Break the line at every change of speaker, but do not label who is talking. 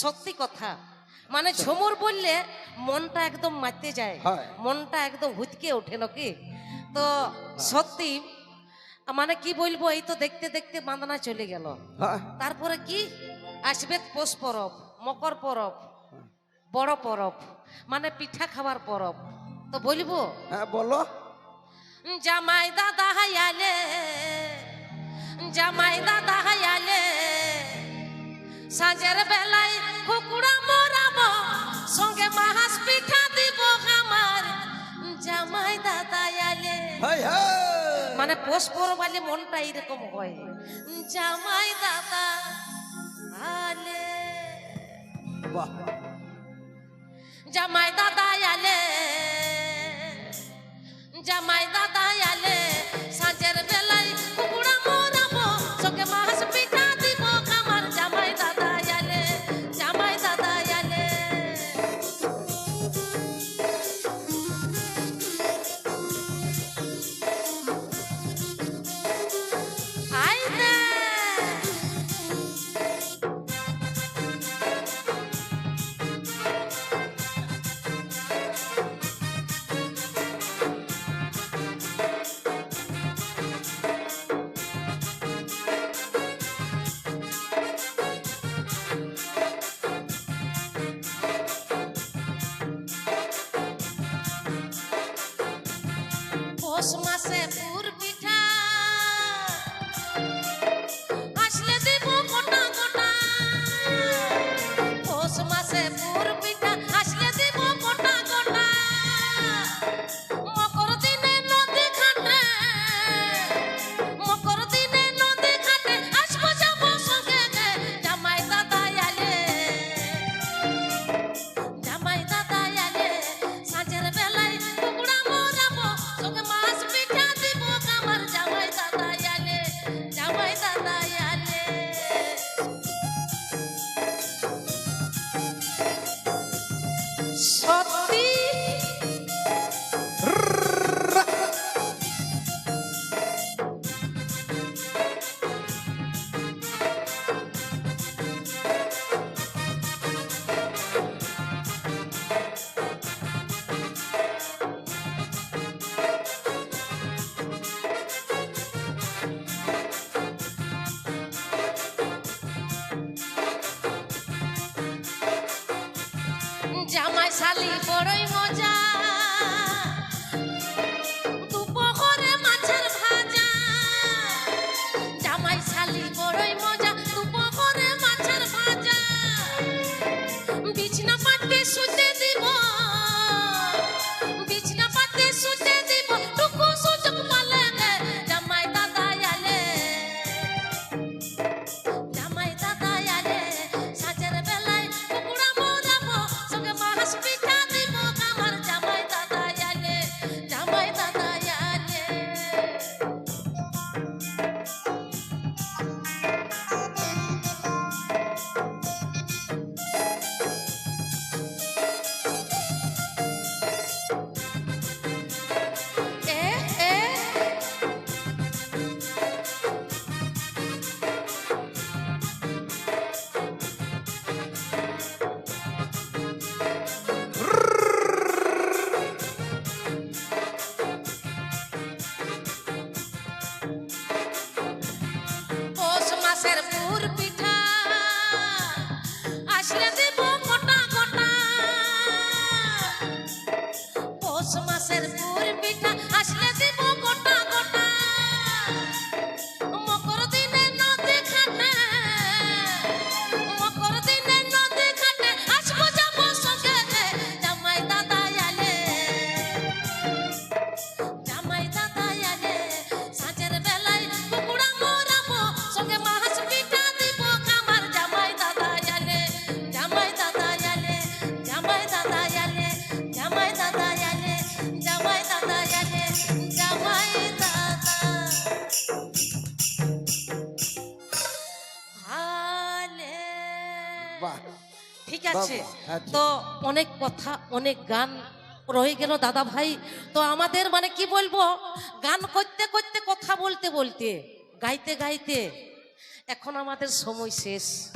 সত্যি কথা। মানে ঝুমুর বললে মনটা একদম মারতে যায়। মনটা একদম হুতকে ওঠে নাকি? তো সত্যি মানে কি বলব এই তো দেখতে দেখতে বাঁধনা চলে গেল।
হ্যাঁ।
তারপরে কি? আসবে পৌষ পরব মকর পরব বড় পরব মানে পিঠা খাবার পরব। তো বলব?
হ্যাঁ বলো।
জামাই দাদা হাইয়ালে জামাই দাদা সাঁঝের বেলায় কুকুড়া মরাব সঙ্গে মাহাস পিঠা দিব আমার জামাই দাদা আলে। মানে পোষ পরবালে মনটা এরকম হয়। জামাই দাদা আলে। জামাই দাদা আলে। জামাই দাদা পৌষ মাসে jamais ali foram মাসের পুর পিঠা। আসলে দেব গোটা গোটা পৌষ মাসের পুর আছে।
হ্যাঁ।
তো অনেক কথা অনেক গান রয়ে গেল দাদা ভাই। তো আমাদের মানে কি বলব? গান করতে করতে কথা বলতে বলতে গাইতে গাইতে এখন আমাদের সময় শেষ।